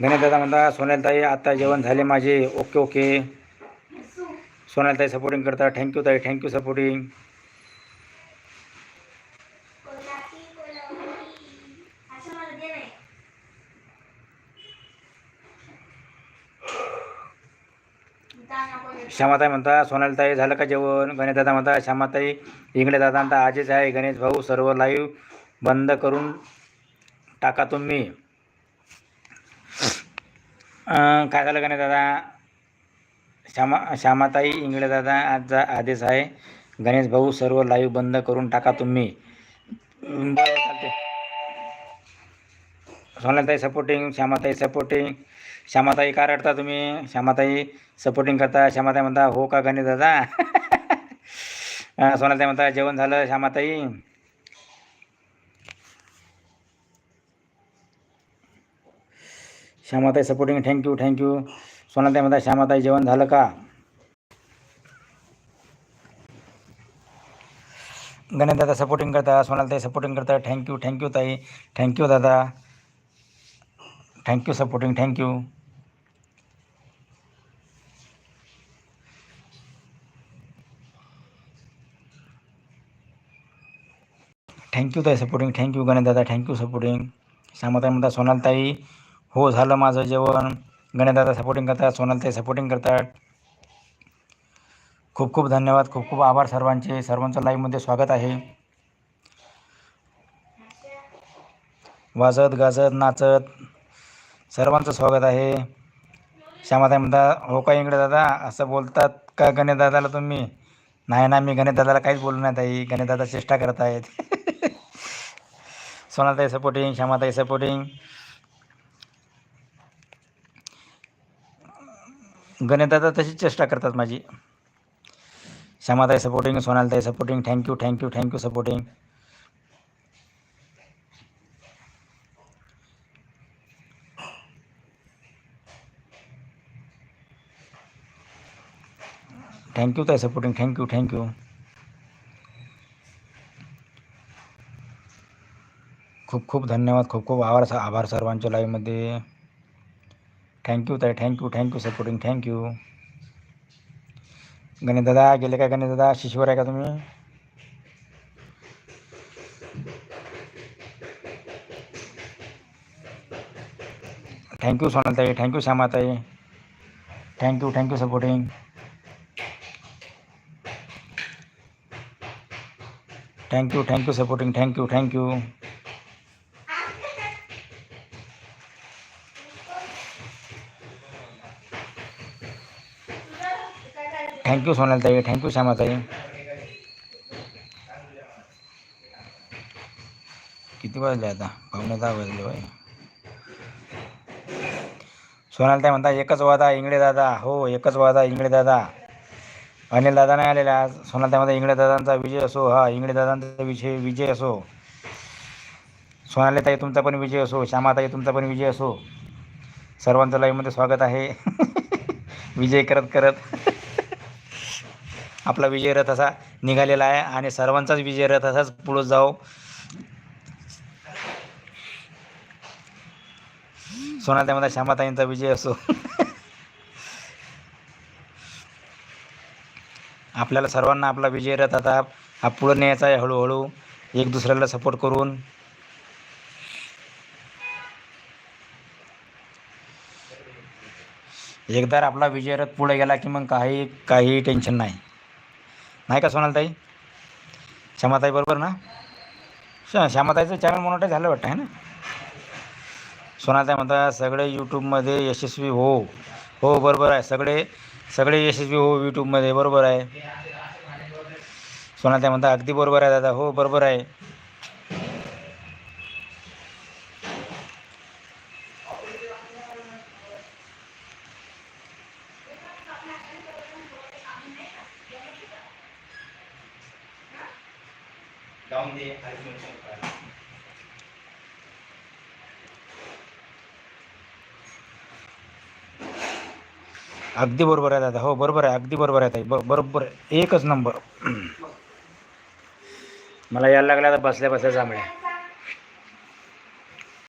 गणेश दादा म्हणता सोन्यालताई आता जेवण झाले माझे. Okay okay. सोनालताई सपोर्टिंग करता थँक्यू ताई. थँक्यू सपोर्टिंग श्यामाताई म्हणता सोनालताई झालं का जेवण? गणेश दादा म्हणता श्यामाताई इंगळे दादा म्हणता आजच आहे. गणेश भाऊ सर्व लाईव्ह बंद करून टाका तुम्ही. काय झालं गणेश दादा? श्यामा श्यामाताई इंगळे दादा आजचा आदेश आहे. गणेश भाऊ सर्व लाईव्ह बंद करून टाका तुम्ही. बरं चालते सोनाताई सपोर्टिंग श्यामाताई सपोर्टिंग श्यामाताई का रडता तुम्ही? श्यामाताई सपोर्टिंग करता. श्यामाताई म्हणता हो का गणेश दादा? सोनाताई म्हणता जेवण झालं. श्यामाताई श्यामाताई supporting thank you thank you सोनालताई म्हणता श्यामाताई, जेवण झालं का? गणेश दादा सपोर्टिंग करता सोनालताई सपोर्टिंग करता थँक्यू थँक्यू ताई. थँक्यू दादा. Thank you supporting thank thank you thank you ताई सपोर्टिंग थँक्यू गणेश दादा थँक्यू सपोर्टिंग श्यामाताई म्हणतात सोनालताई हो झालं माझं जेवण. गणेश दादा सपोर्टिंग करतात सोनलताई सपोर्टिंग करतात. खूप खूप धन्यवाद खूप खूप आभार सर्वांचे. सर्वांचं लाईव्हमध्ये स्वागत आहे. वाजत गाजत नाचत सर्वांचं स्वागत आहे. श्यामाताई म्हणता हो का इंगडे दादा? असं बोलतात का गणेश दादाला तुम्ही? नाही ना मी गणेश दादाला काहीच बोलू नाही ताई. गणेश दादा चेष्टा करत आहेत. सोनाताई सपोर्टिंग श्यामाताई सपोर्टिंग गणेदादा तशीच चेष्टा करतात माझी. श्यामाताई supporting सोनालताई supporting thank you thank you thank you supporting thank you ताई supporting thank you thank you खूप खूप धन्यवाद खूप खूप आभार आभार सर्वांच्या लाईव्हमध्ये थँक्यू ताई thank you thank you supporting thank you Ganesh दादा गेले का गणेश दादा शिशवर आहे का तुम्ही? थँक्यू सोनालताई thank you श्यामाताई thank you thank you supporting thank you thank you supporting thank you thank you thank you सोनालताई thank you श्यामाताई किती वाजले आता? पावणे दहा वाजले होय. सोनालताई म्हणता एकच वादा इंगळे दादा. हो एकच वादा इंगळे दादा. अनिल दादा नाही आलेला आज. सोनालताई म्हणता इंगळे दादांचा विजय असो. हा इंगळे दादांचा विजय विजय असो. सोनालीताई तुमचा पण विजय असो. श्यामाताई तुमचा पण विजय असो. सर्वांचं लाईव्हमध्ये स्वागत आहे. विजय करत करत. आपला विजय रथ असा निघालेला आहे आणि सर्वांचाच विजयरथ असाच पुढं जाओ त्यामध्ये श्यामाताईंचा विजय असो. आपल्याला सर्वांना आपला विजय रथ आता हा पुढं न्यायचा आहे हळूहळू. एक दुसऱ्याला सपोर्ट करून. एकदा आपला विजय रथ पुढे गेला की मग काही काही टेन्शन नाही. नाही का सोनालताई? श्यामाताई बरोबर ना? श श्यामाताईचं चॅनल मोनोटाईज झालं वाटतं आहे ना? सोनालताई म्हणता सगळे यूट्यूबमध्ये यशस्वी हो. हो बरोबर आहे. सगळे सगळे यशस्वी हो यूट्यूबमध्ये बरोबर आहे. सोनालताई म्हणता अगदी बरोबर आहे दादा. हो बरोबर आहे. अगदी बरोबर आहे दादा हो बरोबर आहे अगदी बरोबर आहे ताई ब बरोबर आहे. एकच नंबर मला यायला लागला आता बसल्या बसल्या जांभळ्या